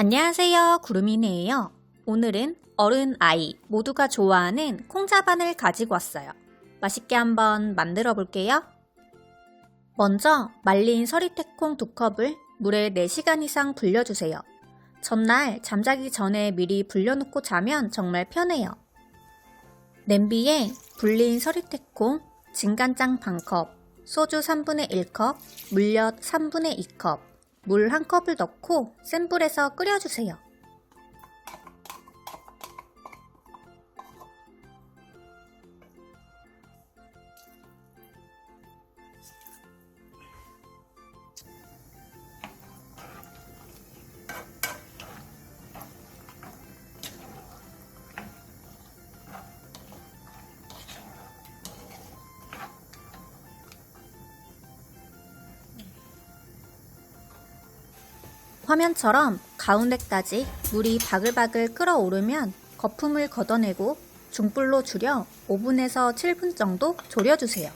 안녕하세요. 구름이네예요. 오늘은 어른, 아이 모두가 좋아하는 콩자반을 가지고 왔어요. 맛있게 한번 만들어 볼게요. 먼저 말린 서리태콩 두 컵을 물에 4시간 이상 불려주세요. 전날 잠자기 전에 미리 불려놓고 자면 정말 편해요. 냄비에 불린 서리태콩, 진간장 반컵, 소주 3분의 1컵, 물엿 3분의 2컵, 물 1컵을 넣고 센 불에서 끓여주세요. 화면처럼 가운데까지 물이 바글바글 끓어오르면 거품을 걷어내고 중불로 줄여 5분에서 7분 정도 졸여주세요.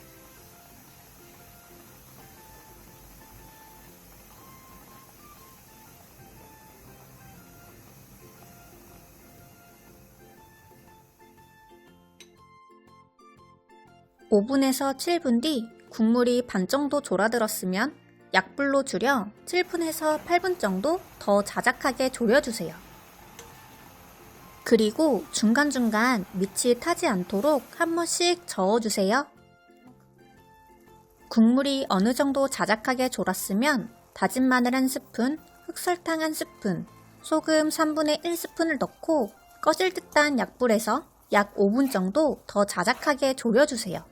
(5분에서 7분) 뒤 국물이 반 정도 졸아들었으면 약불로 줄여 7분에서 8분 정도 더 자작하게 졸여주세요. 그리고 중간중간 밑이 타지 않도록 한 번씩 저어주세요. 국물이 어느 정도 자작하게 졸았으면 다진 마늘 한 스푼, 흑설탕 한 스푼, 소금 3분의 1스푼을 넣고 꺼질 듯한 약불에서 약 5분 정도 더 자작하게 졸여주세요.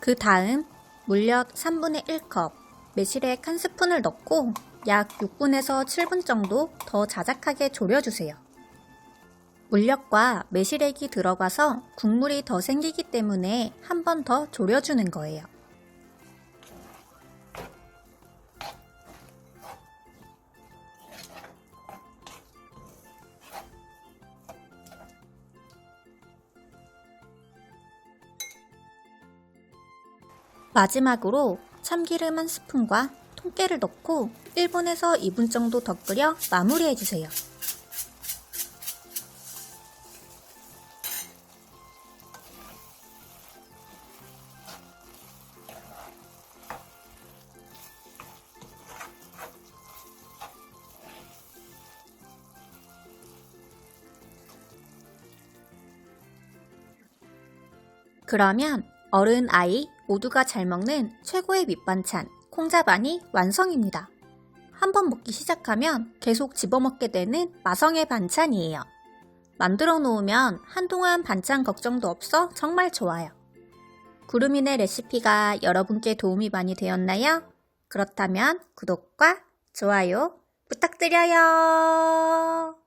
그 다음 물엿 3분의 1컵, 매실액 한 스푼을 넣고 약 6분에서 7분 정도 더 자작하게 졸여주세요. 물엿과 매실액이 들어가서 국물이 더 생기기 때문에 한 번 더 졸여주는 거예요. 마지막으로 참기름 한 스푼과 통깨를 넣고 1분에서 2분 정도 더 끓여 마무리해주세요. 그러면 어른, 아이 모두가 잘 먹는 최고의 밑반찬 콩자반이 완성입니다. 한번 먹기 시작하면 계속 집어먹게 되는 마성의 반찬이에요. 만들어 놓으면 한동안 반찬 걱정도 없어 정말 좋아요. 구름이네 레시피가 여러분께 도움이 많이 되었나요? 그렇다면 구독과 좋아요 부탁드려요.